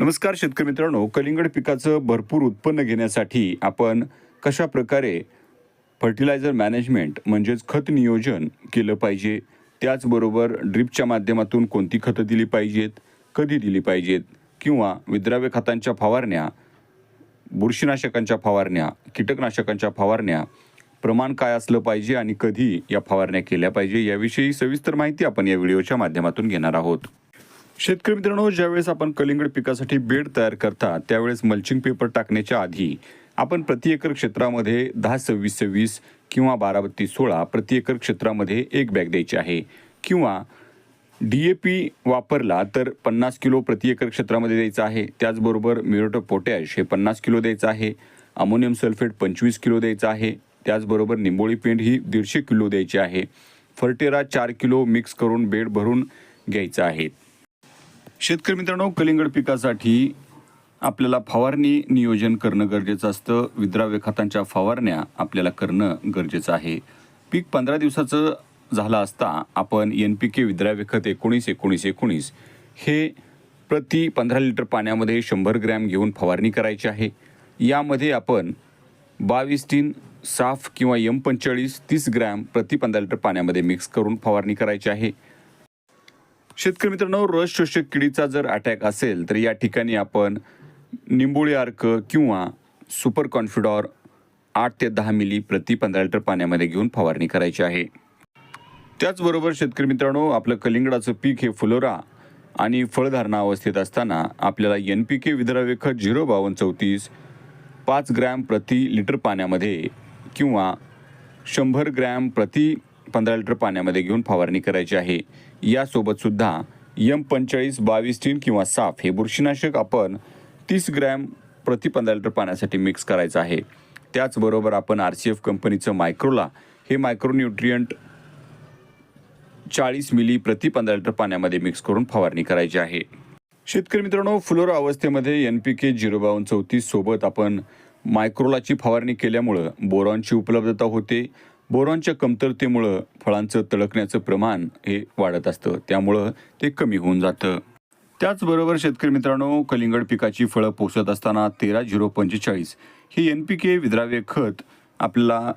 नमस्कार शेतकरी मित्रांनो कलिंगड पिकाचं भरपूर उत्पन्न घेण्यासाठी आपण कशा प्रकारे फर्टिलायझर मॅनेजमेंट म्हणजेच खत नियोजन केलं पाहिजे? त्याचबरोबर ड्रिपच्या माध्यमातून कोणती खतं दिली पाहिजेत? कधी दिली पाहिजेत? किंवा विद्राव्य खतांच्या फवारण्या बुरशीनाशकांच्या फवारण्या कीटकनाशकांच्या फवारण्या प्रमाण काय असलं पाहिजे आणि कधी या फवारण्या केल्या पाहिजे याविषयी सविस्तर माहिती आपण या व्हिडिओच्या माध्यमातून घेणार आहोत. शेतकरी मित्रांनो ज्यावेळेस आपण कलिंगड पिकासाठी बेड तयार करता त्यावेळेस मल्चिंग पेपर टाकण्याच्या आधी आपण प्रति एकर क्षेत्रामध्ये दहा सव्वीस सव्वीस किंवा बारा बत्तीस सोळा प्रति एकर क्षेत्रामध्ये एक बॅग द्यायची आहे. किंवा डी ए पी वापरला तर पन्नास किलो प्रति एकर क्षेत्रामध्ये द्यायचं आहे. त्याचबरोबर म्युरेट पोटॅश हे पन्नास किलो द्यायचं आहे. अमोनियम सल्फेट पंचवीस किलो द्यायचं आहे. त्याचबरोबर निंबोळी पेंड ही दीडशे किलो द्यायची आहे. फर्टेरा चार किलो मिक्स करून बेड भरून घ्यायचं आहे. शेतकरी मित्रांनो कलिंगड पिकासाठी आपल्याला फवारणी नियोजन करणं गरजेचं असतं. विद्राव्य खतांच्या फवारण्या आपल्याला करणं गरजेचं आहे. पीक पंधरा दिवसाचं झालं असता आपण एन पी के विद्राव्य खत एकोणीस एकोणीस एकोणीस हे प्रति पंधरा लिटर पाण्यामध्ये शंभर ग्रॅम घेऊन फवारणी करायची आहे. यामध्ये आपण बावीस तीन साफ किंवा एम पंचेचाळीस तीस ग्रॅम प्रति पंधरा लिटर पाण्यामध्ये मिक्स करून फवारणी करायची आहे. शेतकरी मित्रांनो रस शोषक किडीचा जर अटॅक असेल तर या ठिकाणी आपण निंबोळी अर्क किंवा सुपर कॉन्फिडॉर आठ ते दहा मिली प्रति पंधरा लिटर पाण्यामध्ये घेऊन फवारणी करायची आहे. त्याचबरोबर शेतकरी मित्रांनो आपलं कलिंगडाचं पीक हे फुलोरा आणि फळधारणा अवस्थेत असताना आपल्याला एन पी के विद्राव्य खत झिरो बावन्न चौतीस पाच ग्रॅम प्रति लिटर पाण्यामध्ये किंवा शंभर ग्रॅम प्रति पंधरा लिटर पाण्यामध्ये घेऊन फवारणी करायची आहे. यासोबत सुद्धा यम पंचेचाळीस बावीस तीन किंवा साफ हे बुरशीनाशक आपण तीस ग्रॅम प्रति पंधरा लिटर पाण्यासाठी मिक्स करायचं आहे. त्याचबरोबर आपण आर सी एफ कंपनीचं मायक्रोला हे मायक्रोन्यूट्रियंट चाळीस मिली प्रति पंधरा लिटर पाण्यामध्ये मिक्स करून फवारणी करायची आहे. शेतकरी मित्रांनो फ्लोरा अवस्थेमध्ये एन पी के झिरो बावन्न चौतीस सोबत आपण मायक्रोलाची फवारणी केल्यामुळं बोरॉनची उपलब्धता होते. बोरॉनच्या कमतरतेमुळं फळांचं तळकण्याचं प्रमाण हे वाढत असतं. त्यामुळं ते कमी होऊन जातं. त्याचबरोबर शेतकरी मित्रांनो कलिंगड पिकाची फळं पोसत असताना तेरा झिरो पंचेचाळीस हे एन पी के विद्राव्य खत आपल्याला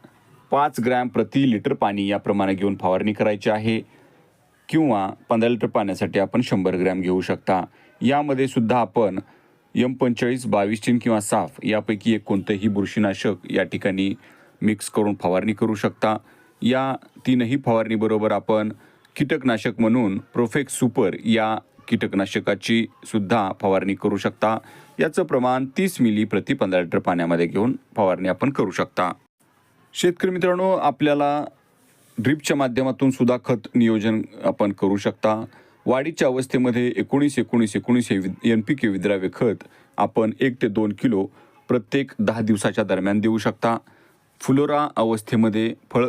पाच ग्रॅम प्रति लिटर पाणी याप्रमाणे घेऊन फवारणी करायची आहे. किंवा पंधरा लिटर पाण्यासाठी आपण शंभर ग्रॅम घेऊ शकता. यामध्ये सुद्धा आपण एम पंचेचाळीस बावीस टीन किंवा साफ यापैकी एक कोणतंही बुरशीनाशक या ठिकाणी मिक्स करून फवारणी करू शकता. या तीनही फवारणीबरोबर आपण कीटकनाशक म्हणून प्रोफेक्स सुपर या कीटकनाशकाची सुद्धा फवारणी करू शकता. याचं प्रमाण तीस मिली प्रति पंधरा लिटर पाण्यामध्ये घेऊन फवारणी आपण करू शकता. शेतकरी मित्रांनो आपल्याला ड्रीपच्या माध्यमातून सुद्धा खत नियोजन आपण करू शकता. वाढीच्या अवस्थेमध्ये एकोणीस एकोणीस एकोणीस हे एन पी के विद्राव्य खत आपण एक ते दोन किलो प्रत्येक दहा दिवसाच्या दरम्यान देऊ शकता. फुलोरा अवस्थेमध्ये फळ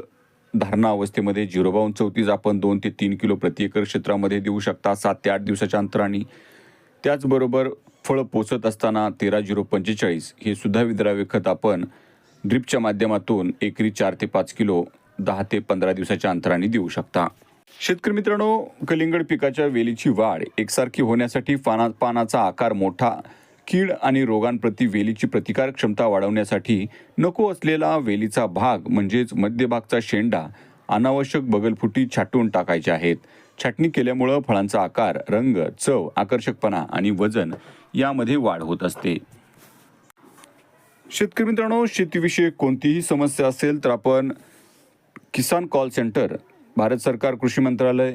धारणा अवस्थेमध्ये झिरो बावन्न चौतीस आपण दोन ते तीन किलो प्रति एकर क्षेत्रामध्ये देऊ शकता. सात ते आठ दिवसाच्या अंतराने. त्याचबरोबर फळं पोचत असताना तेरा झिरो पंचेचाळीस हे सुद्धा विद्राव्य खत आपण ड्रिपच्या माध्यमातून एकरी चार ते पाच किलो दहा ते पंधरा दिवसाच्या अंतराने देऊ शकता. शेतकरी मित्रांनो कलिंगड पिकाच्या वेलीची वाढ एकसारखी होण्यासाठी पाना पानाचा आकार मोठा कीड आणि रोगांप्रती वेलीची प्रतिकार क्षमता वाढवण्यासाठी नको असलेला वेलीचा भाग म्हणजेच मध्यभागचा शेंडा अनावश्यक बगलफुटी छाटून टाकायचे आहेत. छाटणी केल्यामुळं फळांचा आकार रंग चव आकर्षकपणा आणि वजन यामध्ये वाढ होत असते. शेतकरी मित्रांनो शेतीविषयक कोणतीही समस्या असेल तर आपण किसान कॉल सेंटर भारत सरकार कृषी मंत्रालय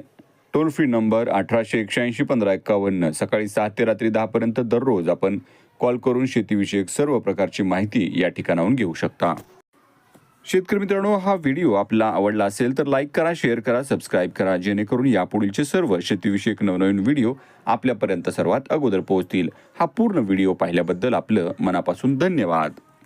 टोल फ्री नंबर अठराशे एकशेऐंशी पंधरा एक्कावन्न. सकाळी सात ते रात्री दहापर्यंत दररोज आपण कॉल करून शेतीविषयक सर्व प्रकारची माहिती या ठिकाणाहून घेऊ शकता. शेतकरी मित्रांनो हा व्हिडिओ आपला आवडला असेल तर लाईक करा शेअर करा सबस्क्राईब करा. जेणेकरून यापुढीलचे सर्व शेतीविषयक नवनवीन व्हिडिओ आपल्यापर्यंत सर्वात अगोदर पोहोचतील. हा पूर्ण व्हिडिओ पाहिल्याबद्दल आपलं मनापासून धन्यवाद.